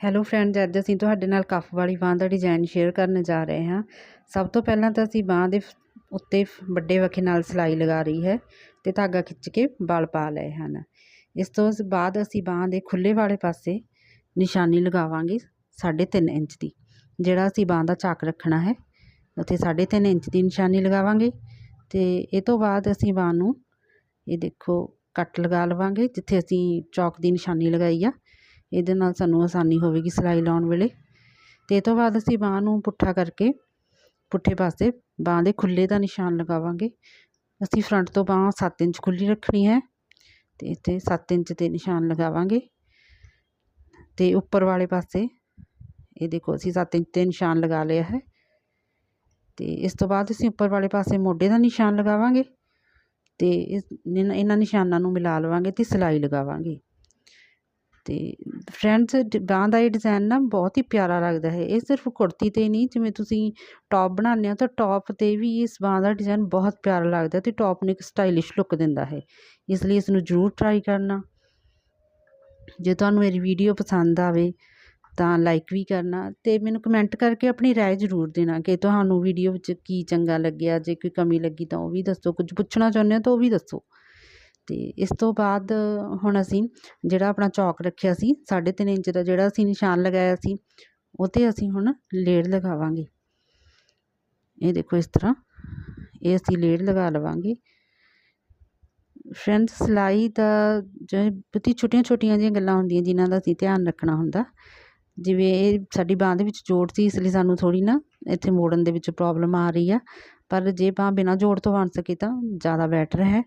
Hello friends ਅੱਜ ਅਸੀਂ ਤੁਹਾਡੇ ਨਾਲ ਕਫ ਵਾਲੀ ਬਾਂਹ ਦਾ ਡਿਜ਼ਾਈਨ ਸ਼ੇਅਰ ਕਰਨ ਜਾ ਰਹੇ ਹਾਂ। ਸਭ ਤੋਂ ਪਹਿਲਾਂ ਤਾਂ ਅਸੀਂ ਬਾਂਹ ਦੇ ਉੱਤੇ ਵੱਡੇ ਵਖੇ ਨਾਲ ਸਿਲਾਈ ਲਗਾ ਰਹੀ ਹੈ ਤੇ ਧਾਗਾ ਖਿੱਚ ਕੇ ਬਲ ਪਾ ਲਏ ਹਨ। ਇਸ ਤੋਂ ਬਾਅਦ ਅਸੀਂ ਬਾਂਹ ਦੇ ਖੁੱਲੇ ਵਾਲੇ ਪਾਸੇ ਨਿਸ਼ਾਨੀ ਲਗਾਵਾਂਗੇ 3.5 ਇੰਚ ਦੀ, ਜਿਹੜਾ ਅਸੀਂ ਬਾਂਹ ਦਾ ਚਾਕ ਰੱਖਣਾ ਹੈ। ਉੱਥੇ 3.5 ਇੰਚ ਦੀ ਨਿਸ਼ਾਨੀ ਲਗਾਵਾਂਗੇ ਤੇ ਇਹ ਤੋਂ ਬਾਅਦ ਅਸੀਂ ਬਾਂਹ ਨੂੰ, ਇਹ ਦੇਖੋ ਕੱਟ ਲਗਾ ਲਵਾਂਗੇ, ਜਿੱਥੇ ਅਸੀਂ ਚੌਕ ਦੀ ਨਿਸ਼ਾਨੀ ਲਗਾਈ ਆ। ਇਹਦੇ ਨਾਲ ਸਾਨੂੰ ਆਸਾਨੀ ਹੋਵੇਗੀ ਸਿਲਾਈ ਲਾਉਣ ਵੇਲੇ। ਤੇ ਇਹ ਤੋਂ ਬਾਅਦ ਅਸੀਂ ਬਾਂਹ ਨੂੰ ਪੁੱਠਾ ਕਰਕੇ ਪੁੱਠੇ ਪਾਸੇ ਬਾਂਹ ਦੇ ਖੁੱਲੇ ਦਾ ਨਿਸ਼ਾਨ ਲਗਾਵਾਂਗੇ। ਅਸੀਂ ਫਰੰਟ ਤੋਂ ਬਾਂਹ 7 ਇੰਚ ਖੁੱਲੀ ਰੱਖਣੀ ਹੈ ਤੇ ਇੱਥੇ 7 ਇੰਚ ਤੇ ਨਿਸ਼ਾਨ ਲਗਾਵਾਂਗੇ। ਤੇ ਉੱਪਰ ਵਾਲੇ ਪਾਸੇ ਇਹ ਦੇਖੋ ਅਸੀਂ 7 ਇੰਚ ਤੇ ਨਿਸ਼ਾਨ ਲਗਾ ਲਿਆ ਹੈ। ਤੇ ਇਸ ਤੋਂ ਬਾਅਦ ਅਸੀਂ ਉੱਪਰ ਵਾਲੇ ਪਾਸੇ ਮੋਢੇ ਦਾ ਨਿਸ਼ਾਨ ਲਗਾਵਾਂਗੇ ਤੇ ਇਹਨਾਂ ਨਿਸ਼ਾਨਾਂ ਨੂੰ ਮਿਲਾ ਲਵਾਂਗੇ ਤੇ ਸਿਲਾਈ ਲਗਾਵਾਂਗੇ। ਤੇ ਫਰੈਂਡਸ ਬਾਂਹ ਦਾ ਇਹ ਡਿਜ਼ਾਈਨ ਨਾ ਬਹੁਤ ਹੀ ਪਿਆਰਾ ਲੱਗਦਾ ਹੈ ਇਹ ਸਿਰਫ ਕੁੜਤੀ 'ਤੇ ਨਹੀਂ ਜਿਵੇਂ ਤੁਸੀਂ ਟੌਪ ਬਣਾਉਂਦੇ ਹੋ ਤਾਂ ਟੌਪ 'ਤੇ ਵੀ ਇਸ ਬਾਂਹ ਦਾ ਡਿਜ਼ਾਈਨ ਬਹੁਤ ਪਿਆਰਾ ਲੱਗਦਾ ਤੇ ਟੌਪ ਨੂੰ ਇੱਕ ਸਟਾਈਲਿਸ਼ ਲੁੱਕ ਦਿੰਦਾ ਹੈ ਇਸ ਲਈ ਇਸ ਨੂੰ ਜ਼ਰੂਰ ਟਰਾਈ ਕਰਨਾ ਜੇ ਤੁਹਾਨੂੰ ਮੇਰੀ ਵੀਡੀਓ ਪਸੰਦ ਆਵੇ ਤਾਂ ਲਾਈਕ ਵੀ ਕਰਨਾ ਤੇ ਮੈਨੂੰ ਕਮੈਂਟ ਕਰਕੇ ਆਪਣੀ رائے ਜ਼ਰੂਰ ਦੇਣਾ ਕਿ ਤੁਹਾਨੂੰ ਵੀਡੀਓ ਵਿੱਚ ਕੀ ਚੰਗਾ ਲੱਗਿਆ ਜੇ ਕੋਈ ਕਮੀ ਲੱਗੀ ਤਾਂ ਉਹ ਵੀ ਦੱਸੋ ਕੁਝ ਪੁੱਛਣਾ ਚਾਹੁੰਦੇ ਹੋ ਤਾਂ ਉਹ ਵੀ ਦੱਸੋ ਤੇ ਇਸ ਤੋਂ ਬਾਅਦ ਹੁਣ ਅਸੀਂ ਜਿਹੜਾ ਆਪਣਾ ਚੌਕ ਰੱਖਿਆ ਸੀ 3.5 ਇੰਚ ਦਾ ਜਿਹੜਾ ਅਸੀਂ ਨਿਸ਼ਾਨ ਲਗਾਇਆ ਸੀ ਉਹ 'ਤੇ ਅਸੀਂ ਹੁਣ ਲੇੜ ਲਗਾਵਾਂਗੇ। ਇਹ ਦੇਖੋ ਇਸ ਤਰ੍ਹਾਂ, ਇਹ ਅਸੀਂ ਲੇੜ ਲਗਾ ਲਵਾਂਗੇ। ਫਰੈਂਡਸ, ਸਿਲਾਈ ਦਾ ਜੋ ਬਤੀ ਛੋਟੀਆਂ ਛੋਟੀਆਂ ਜਿਹੀਆਂ ਗੱਲਾਂ ਹੁੰਦੀਆਂ ਜਿਨ੍ਹਾਂ ਦਾ ਅਸੀਂ ਧਿਆਨ ਰੱਖਣਾ ਹੁੰਦਾ। ਜਿਵੇਂ ਇਹ ਸਾਡੀ ਬਾਂਹ ਦੇ ਵਿੱਚ ਜੋੜ ਸੀ, ਇਸ ਲਈ ਸਾਨੂੰ ਥੋੜੀ ਨਾ ਇੱਥੇ ਮੋੜਨ ਦੇ ਵਿੱਚ ਪ੍ਰੋਬਲਮ ਆ ਰਹੀ ਆ। ਪਰ ਜੇ ਬਾਂਹ ਬਿਨਾਂ ਜੋੜ ਤੋਂ ਬਣ ਸਕੇ ਤਾਂ ਜ਼ਿਆਦਾ ਬੈਟਰ ਹੈ।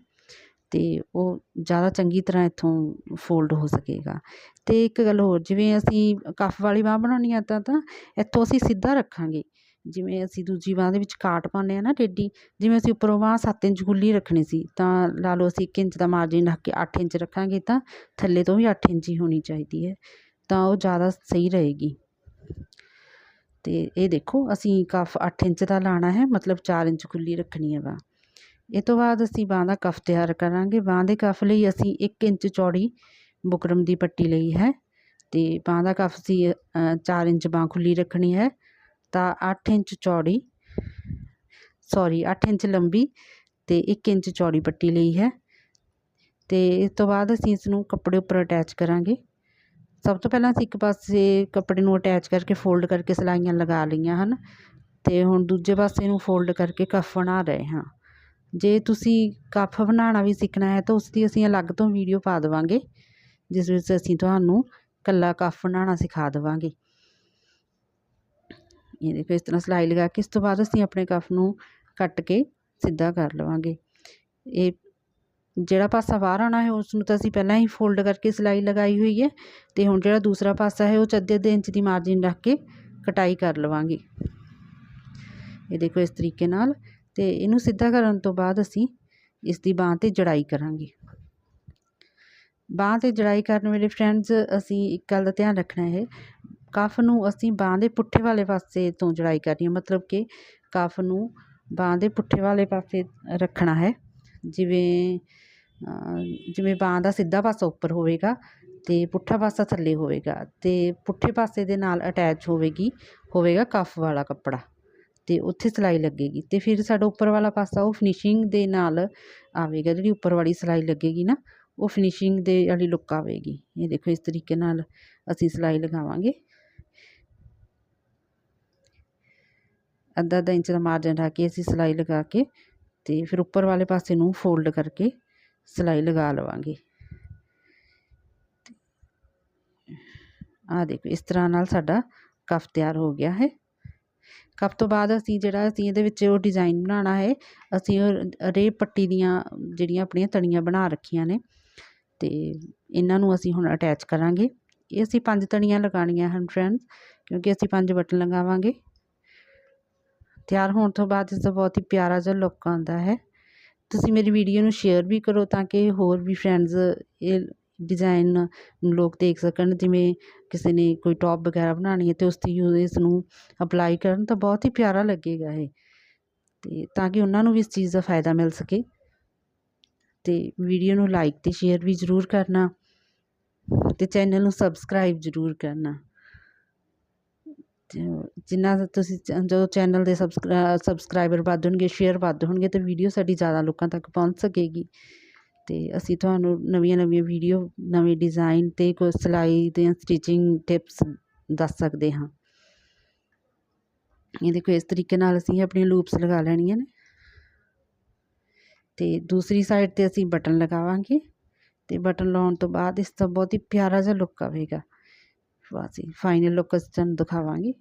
ਅਤੇ ਉਹ ਜ਼ਿਆਦਾ ਚੰਗੀ ਤਰ੍ਹਾਂ ਇੱਥੋਂ ਫੋਲਡ ਹੋ ਸਕੇਗਾ। ਅਤੇ ਇੱਕ ਗੱਲ ਹੋਰ, ਜਿਵੇਂ ਅਸੀਂ ਕਫ ਵਾਲੀ ਬਾਂਹ ਬਣਾਉਣੀ ਆ ਤਾਂ ਤਾਂ ਇੱਥੋਂ ਅਸੀਂ ਸਿੱਧਾ ਰੱਖਾਂਗੇ। ਜਿਵੇਂ ਅਸੀਂ ਦੂਜੀ ਬਾਂਹ ਦੇ ਵਿੱਚ ਕਾਟ ਪਾਉਂਦੇ ਹਾਂ ਨਾ ਟੇਢੀ, ਜਿਵੇਂ ਅਸੀਂ ਉੱਪਰੋਂ ਬਾਂਹ ਸੱਤ ਇੰਚ ਖੁੱਲ੍ਹੀ ਰੱਖਣੀ ਸੀ, ਤਾਂ ਲਾ ਲਓ ਅਸੀਂ ਇੱਕ ਇੰਚ ਦਾ ਮਾਰਜਿਨ ਰੱਖ ਕੇ ਅੱਠ ਇੰਚ ਰੱਖਾਂਗੇ ਤਾਂ ਥੱਲੇ ਤੋਂ ਵੀ ਅੱਠ ਇੰਚ ਹੀ ਹੋਣੀ ਚਾਹੀਦੀ ਹੈ, ਤਾਂ ਉਹ ਜ਼ਿਆਦਾ ਸਹੀ ਰਹੇਗੀ। ਅਤੇ ਇਹ ਦੇਖੋ, ਅਸੀਂ ਕਫ ਅੱਠ ਇੰਚ ਦਾ ਲਾਉਣਾ ਹੈ, ਮਤਲਬ ਚਾਰ ਇੰਚ ਖੁੱਲ੍ਹੀ ਰੱਖਣੀ ਹੈ ਬਾਂਹ। ਇਹ ਤੋਂ ਬਾਅਦ ਅਸੀਂ ਬਾਂਹ ਦਾ ਕਫ ਤਿਆਰ ਕਰਾਂਗੇ। ਬਾਂਹ ਦੇ ਕਫ ਲਈ ਅਸੀਂ 1 ਇੰਚ ਚੌੜੀ ਬੁਕਰਮ ਦੀ ਪੱਟੀ ਲਈ ਹੈ ਅਤੇ ਬਾਂਹ ਦਾ ਕਫ ਸੀ 4 ਇੰਚ ਬਾਂਹ ਖੁੱਲੀ ਰੱਖਣੀ ਹੈ ਤਾਂ 8 ਇੰਚ ਚੌੜੀ, ਸੌਰੀ 8 ਇੰਚ ਲੰਬੀ ਅਤੇ 1 ਇੰਚ ਚੌੜੀ ਪੱਟੀ ਲਈ ਹੈ ਅਤੇ ਇਸ ਤੋਂ ਬਾਅਦ ਅਸੀਂ ਇਸ ਨੂੰ ਕੱਪੜੇ ਉੱਪਰ ਅਟੈਚ ਕਰਾਂਗੇ। ਸਭ ਤੋਂ ਪਹਿਲਾਂ ਅਸੀਂ ਇੱਕ ਪਾਸੇ ਕੱਪੜੇ ਨੂੰ ਅਟੈਚ ਕਰਕੇ ਫੋਲਡ ਕਰਕੇ ਸਿਲਾਈਆਂ ਲਗਾ ਲਈਆਂ ਹਨ ਅਤੇ ਹੁਣ ਦੂਜੇ ਪਾਸੇ ਨੂੰ ਫੋਲਡ ਕਰਕੇ ਕਫ ਬਣਾ ਰਹੇ ਹਾਂ। ਜੇ ਤੁਸੀਂ ਕੱਫ ਬਣਾਉਣਾ ਵੀ ਸਿੱਖਣਾ ਹੈ ਤਾਂ ਉਸ ਦੀ ਅਸੀਂ ਅਲੱਗ ਤੋਂ ਵੀਡੀਓ ਪਾ ਦੇਵਾਂਗੇ, ਜਿਸ ਵਿੱਚ ਅਸੀਂ ਤੁਹਾਨੂੰ ਕੱਲਾ ਕੱਫ ਬਣਾਉਣਾ ਸਿਖਾ ਦੇਵਾਂਗੇ। ਇਹ ਦੇਖੋ, ਇਸ ਤਰ੍ਹਾਂ ਸਿਲਾਈ ਲਗਾ ਕੇ ਇਸ ਤੋਂ ਬਾਅਦ ਅਸੀਂ ਆਪਣੇ ਕੱਫ ਨੂੰ ਕੱਟ ਕੇ ਸਿੱਧਾ ਕਰ ਲਵਾਂਗੇ। ਇਹ ਜਿਹੜਾ ਪਾਸਾ ਬਾਹਰ ਆਉਣਾ ਹੈ ਉਸ ਨੂੰ ਤਾਂ ਅਸੀਂ ਪਹਿਲਾਂ ਹੀ ਫੋਲਡ ਕਰਕੇ ਸਿਲਾਈ ਲਗਾਈ ਹੋਈ ਹੈ ਅਤੇ ਹੁਣ ਜਿਹੜਾ ਦੂਸਰਾ ਪਾਸਾ ਹੈ, ਉਹ ਅੱਧੇ ਅੱਧੇ ਇੰਚ ਦੀ ਮਾਰਜਿਨ ਰੱਖ ਕੇ ਕਟਾਈ ਕਰ ਲਵਾਂਗੇ। ਇਹ ਦੇਖੋ, ਇਸ ਤਰੀਕੇ ਨਾਲ ਅਤੇ ਇਹਨੂੰ ਸਿੱਧਾ ਕਰਨ ਤੋਂ ਬਾਅਦ ਅਸੀਂ ਇਸ ਦੀ ਬਾਂਹ 'ਤੇ ਜੜਾਈ ਕਰਾਂਗੇ। ਬਾਂਹ 'ਤੇ ਜੜਾਈ ਕਰਨ ਵੇਲੇ ਫਰੈਂਡਸ ਅਸੀਂ ਇੱਕ ਗੱਲ ਦਾ ਧਿਆਨ ਰੱਖਣਾ ਹੈ ਕਫ ਨੂੰ ਅਸੀਂ ਬਾਂਹ ਦੇ ਪੁੱਠੇ ਵਾਲੇ ਪਾਸੇ ਤੋਂ ਜੜਾਈ ਕਰਨੀ ਹੈ, ਮਤਲਬ ਕਿ ਕਫ ਨੂੰ ਬਾਂਹ ਦੇ ਪੁੱਠੇ ਵਾਲੇ ਪਾਸੇ ਰੱਖਣਾ ਹੈ, ਜਿਵੇਂ ਜਿਵੇਂ ਬਾਂਹ ਦਾ ਸਿੱਧਾ ਪਾਸਾ ਉੱਪਰ ਹੋਵੇਗਾ ਅਤੇ ਪੁੱਠਾ ਪਾਸਾ ਥੱਲੇ ਹੋਵੇਗਾ ਅਤੇ ਪੁੱਠੇ ਪਾਸੇ ਦੇ ਨਾਲ ਅਟੈਚ ਹੋਵੇਗੀ, ਹੋਵੇਗਾ ਕਫ ਵਾਲਾ ਕੱਪੜਾ। ਅਤੇ ਉੱਥੇ ਸਿਲਾਈ ਲੱਗੇਗੀ ਅਤੇ ਫਿਰ ਸਾਡਾ ਉੱਪਰ ਵਾਲਾ ਪਾਸਾ ਉਹ ਫਿਨਿਸ਼ਿੰਗ ਦੇ ਨਾਲ ਆਵੇਗਾ, ਜਿਹੜੀ ਉੱਪਰ ਵਾਲੀ ਸਿਲਾਈ ਲੱਗੇਗੀ ਨਾ, ਉਹ ਫਿਨਿਸ਼ਿੰਗ ਦੇ ਵਾਲੀ ਲੁੱਕ ਆਵੇਗੀ। ਇਹ ਦੇਖੋ, ਇਸ ਤਰੀਕੇ ਨਾਲ ਅਸੀਂ ਸਿਲਾਈ ਲਗਾਵਾਂਗੇ। ਅੱਧਾ ਅੱਧਾ ਇੰਚ ਦਾ ਮਾਰਜਨ ਰੱਖ ਕੇ ਅਸੀਂ ਸਿਲਾਈ ਲਗਾ ਕੇ ਅਤੇ ਫਿਰ ਉੱਪਰ ਵਾਲੇ ਪਾਸੇ ਨੂੰ ਫੋਲਡ ਕਰਕੇ ਸਿਲਾਈ ਲਗਾ ਲਵਾਂਗੇ। ਆਹ ਦੇਖੋ, ਇਸ ਤਰ੍ਹਾਂ ਨਾਲ ਸਾਡਾ ਕਫ ਤਿਆਰ ਹੋ ਗਿਆ ਹੈ। ਕੱਪ ਤੋਂ ਬਾਅਦ ਅਸੀਂ ਜਿਹੜਾ ਅਸੀਂ ਇਹਦੇ ਵਿੱਚ ਉਹ ਡਿਜ਼ਾਈਨ ਬਣਾਉਣਾ ਹੈ, ਅਸੀਂ ਉਹ ਰੇ ਪੱਟੀ ਦੀਆਂ ਜਿਹੜੀਆਂ ਆਪਣੀਆਂ ਤਣੀਆਂ ਬਣਾ ਰੱਖੀਆਂ ਨੇ ਅਤੇ ਇਹਨਾਂ ਨੂੰ ਅਸੀਂ ਹੁਣ ਅਟੈਚ ਕਰਾਂਗੇ। ਇਹ ਅਸੀਂ ਪੰਜ ਤਣੀਆਂ ਲਗਾਉਣੀਆਂ ਹਨ ਫਰੈਂਡਸ ਕਿਉਂਕਿ ਅਸੀਂ ਪੰਜ ਬਟਨ ਲਗਾਵਾਂਗੇ। ਤਿਆਰ ਹੋਣ ਤੋਂ ਬਾਅਦ ਇਸ ਦਾ ਬਹੁਤ ਹੀ ਪਿਆਰਾ ਜਿਹਾ ਲੁੱਕ ਆਉਂਦਾ ਹੈ। ਤੁਸੀਂ ਮੇਰੀ ਵੀਡੀਓ ਨੂੰ ਸ਼ੇਅਰ ਵੀ ਕਰੋ ਤਾਂ ਕਿ ਹੋਰ ਵੀ ਫਰੈਂਡਸ ਇਹ ਡਿਜ਼ਾਇਨ ਲੋਕ ਦੇਖ ਸਕਣ, ਜਿਵੇਂ ਕਿਸੇ ਨੇ ਕੋਈ ਟੋਪ ਵਗੈਰਾ ਬਣਾਉਣੀ ਹੈ ਅਤੇ ਉਸ 'ਤੇ ਯੂਜ਼ ਇਸ ਨੂੰ ਅਪਲਾਈ ਕਰਨ ਤਾਂ ਬਹੁਤ ਹੀ ਪਿਆਰਾ ਲੱਗੇਗਾ ਇਹ। ਅਤੇ ਤਾਂ ਕਿ ਉਹਨਾਂ ਨੂੰ ਵੀ ਇਸ ਚੀਜ਼ ਦਾ ਫਾਇਦਾ ਮਿਲ ਸਕੇ। ਅਤੇ ਵੀਡੀਓ ਨੂੰ ਲਾਈਕ ਅਤੇ ਸ਼ੇਅਰ ਵੀ ਜ਼ਰੂਰ ਕਰਨਾ ਅਤੇ ਚੈਨਲ ਨੂੰ ਸਬਸਕ੍ਰਾਈਬ ਜ਼ਰੂਰ ਕਰਨਾ। ਤੇ ਜਿੰਨਾ ਤੁਸੀਂ ਜਦੋਂ ਚੈਨਲ ਦੇ ਸਬਸਕ੍ਰਾ ਸਬਸਕ੍ਰਾਈਬਰ ਵੱਧ ਹੋਣਗੇ ਸ਼ੇਅਰ ਵੱਧ ਹੋਣਗੇ ਤਾਂ ਵੀਡੀਓ ਸਾਡੀ ਜ਼ਿਆਦਾ ਲੋਕਾਂ ਤੱਕ ਪਹੁੰਚ ਸਕੇਗੀ। ਅਤੇ ਅਸੀਂ ਤੁਹਾਨੂੰ ਨਵੀਆਂ ਨਵੀਆਂ ਵੀਡੀਓ ਨਵੇਂ ਡਿਜ਼ਾਇਨ ਅਤੇ ਕੋਈ ਸਿਲਾਈ ਦੀਆਂ ਸਟਿਚਿੰਗ ਟਿਪਸ ਦੱਸ ਸਕਦੇ ਹਾਂ। ਇਹ ਦੇਖੋ, ਇਸ ਤਰੀਕੇ ਨਾਲ ਅਸੀਂ ਆਪਣੀਆਂ ਲੂਪਸ ਲਗਾ ਲੈਣੀਆਂ ਨੇ। ਤੇ ਦੂਸਰੀ ਸਾਈਡ ਤੇ ਅਸੀਂ ਬਟਨ ਲਗਾਵਾਂਗੇ ਤੇ ਬਟਨ ਲਾਉਣ ਤੋਂ ਬਾਅਦ ਇਸ ਦਾ ਬਹੁਤ ਹੀ ਪਿਆਰਾ ਜਿਹਾ ਲੁੱਕ ਆਵੇਗਾ। ਅਸੀਂ ਫਾਈਨਲ ਲੁੱਕ ਅਸੀਂ ਤੁਹਾਨੂੰ ਦਿਖਾਵਾਂਗੇ।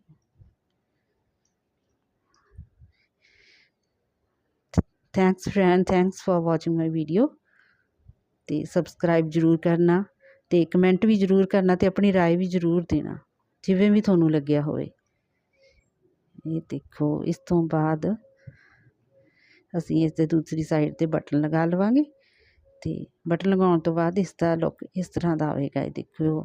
Thanks friend thanks for watching my video ਅਤੇ ਸਬਸਕ੍ਰਾਈਬ ਜ਼ਰੂਰ ਕਰਨਾ ਅਤੇ ਕਮੈਂਟ ਵੀ ਜ਼ਰੂਰ ਕਰਨਾ ਅਤੇ ਆਪਣੀ ਰਾਏ ਵੀ ਜ਼ਰੂਰ ਦੇਣਾ, ਜਿਵੇਂ ਵੀ ਤੁਹਾਨੂੰ ਲੱਗਿਆ ਹੋਵੇ। ਇਹ ਦੇਖੋ, ਇਸ ਤੋਂ ਬਾਅਦ ਅਸੀਂ ਇਸ ਦੇ ਦੂਸਰੀ ਸਾਈਡ 'ਤੇ ਬਟਨ ਲਗਾ ਲਵਾਂਗੇ ਅਤੇ ਬਟਨ ਲਗਾਉਣ ਤੋਂ ਬਾਅਦ ਇਸ ਦਾ ਲੁੱਕ ਇਸ ਤਰ੍ਹਾਂ ਦਾ ਆਵੇਗਾ, ਇਹ ਦੇਖਿਓ।